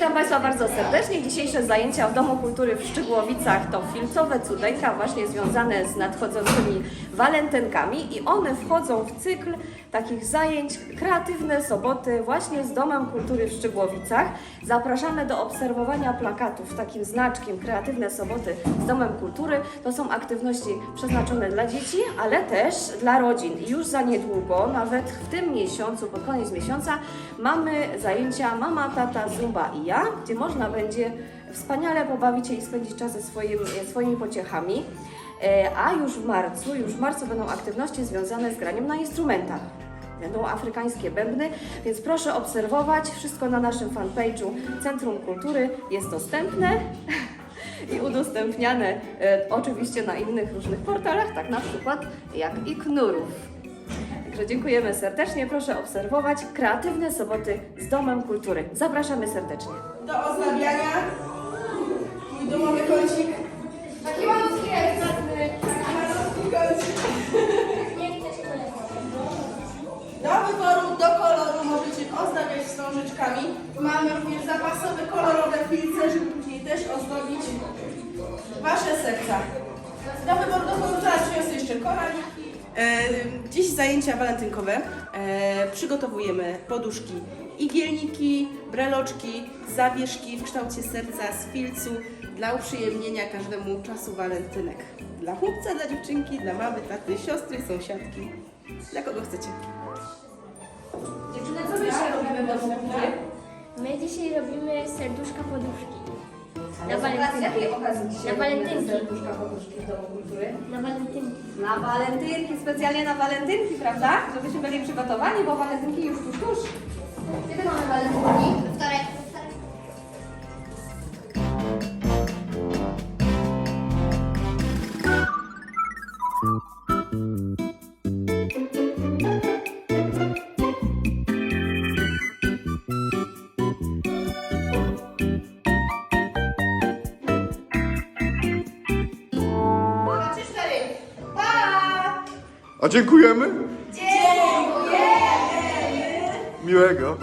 Państwa bardzo serdecznie. Dzisiejsze zajęcia w Domu Kultury w Szczygłowicach to filcowe cudeńka właśnie związane z nadchodzącymi walentynkami i one wchodzą w cykl takich zajęć kreatywne soboty właśnie z Domem Kultury w Szczygłowicach. Zapraszamy do obserwowania plakatów takim znaczkiem kreatywne soboty z Domem Kultury. To są aktywności przeznaczone dla dzieci, ale też dla rodzin. Już za niedługo, nawet w tym miesiącu, pod koniec miesiąca, mamy zajęcia mama, tata, zumba i gdzie można będzie wspaniale pobawić się i spędzić czas ze swoim, swoimi pociechami. E, A już w marcu, już w marcu będą aktywności związane z graniem na instrumentach. Będą afrykańskie bębny, więc proszę obserwować. Wszystko na naszym fanpage'u Centrum Kultury jest dostępne i udostępniane e, oczywiście na innych różnych portalach, tak na przykład jak i Knurów. Także dziękujemy serdecznie. Proszę obserwować kreatywne soboty z Domem Kultury. Zapraszamy serdecznie. do ozdabiania. Mój domowy kącik. Taki malutki jest. Malutki kącik. Do wyboru, do koloru możecie ozdabiać wstążeczkami. Mamy również zapasowe kolorowe filce, żeby później też ozdobić Wasze serca. Do wyboru, do przyniosę jeszcze. E, dziś zajęcia walentynkowe. E, przygotowujemy poduszki, igielniki, breloczki, zawieszki w kształcie serca z filcu dla uprzyjemnienia każdemu czasu walentynek. Dla chłopca, dla dziewczynki, dla mamy, taty, siostry, sąsiadki. Dla kogo chcecie? Dziewczyny, co my jeszcze robimy? My dzisiaj robimy serduszka poduszki. Na walentynki. jakiej okazji dzisiaj Na walentynki. serduszka poduszki w Domu Kultury? Na walentynki. Na walentynki, specjalnie na walentynki, prawda? Żebyśmy byli przygotowani, bo walentynki już tuż, tuż. Kiedy mamy walentynki? Wtorek. Uwaga, A dziękujemy. Dziękujemy! Miłego.